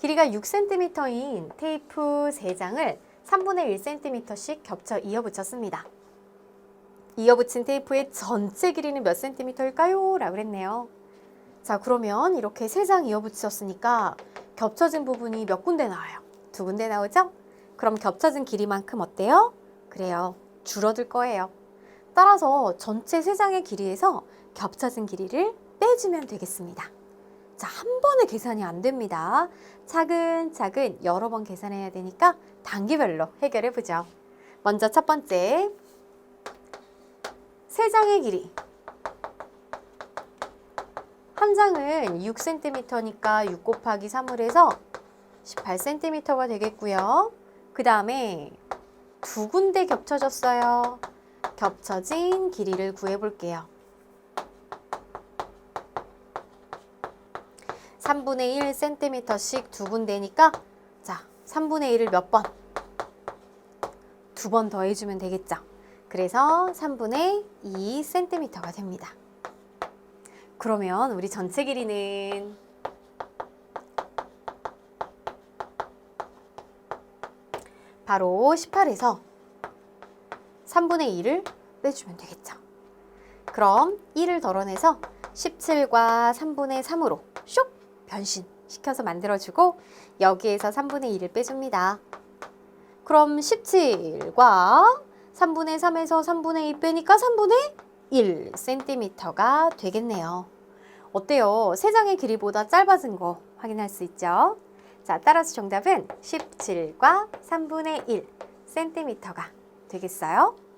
길이가 6cm인 테이프 3장을 3분의 1cm씩 겹쳐 이어붙였습니다. 이어붙인 테이프의 전체 길이는 몇 cm일까요? 라고 그랬네요. 자, 그러면 이렇게 3장 이어붙였으니까 겹쳐진 부분이 몇 군데 나와요? 두 군데 나오죠? 그럼 겹쳐진 길이만큼 어때요? 그래요. 줄어들 거예요. 따라서 전체 3장의 길이에서 겹쳐진 길이를 빼주면 되겠습니다. 자, 한 번에 계산이 안 됩니다. 차근차근 여러 번 계산해야 되니까 단계별로 해결해 보죠. 먼저 첫 번째. 세 장의 길이. 한 장은 6cm니까 6 곱하기 3을 해서 18cm가 되겠고요. 그 다음에 두 군데 겹쳐졌어요. 겹쳐진 길이를 구해볼게요. 3분의 1cm씩 두 군데니까 자, 3분의 1을 몇 번? 두 번 더해주면 되겠죠. 그래서 3분의 2cm가 됩니다. 그러면 우리 전체 길이는 바로 18에서 3분의 2를 빼주면 되겠죠. 그럼 1을 덜어내서 17과 3분의 3으로 쇽 변신시켜서 만들어주고 여기에서 3분의 2를 빼줍니다. 그럼 17과 3분의 3에서 3분의 2 빼니까 3분의 1cm가 되겠네요. 어때요? 세 장의 길이보다 짧아진 거 확인할 수 있죠? 자, 따라서 정답은 17과 3분의 1cm가 되겠어요?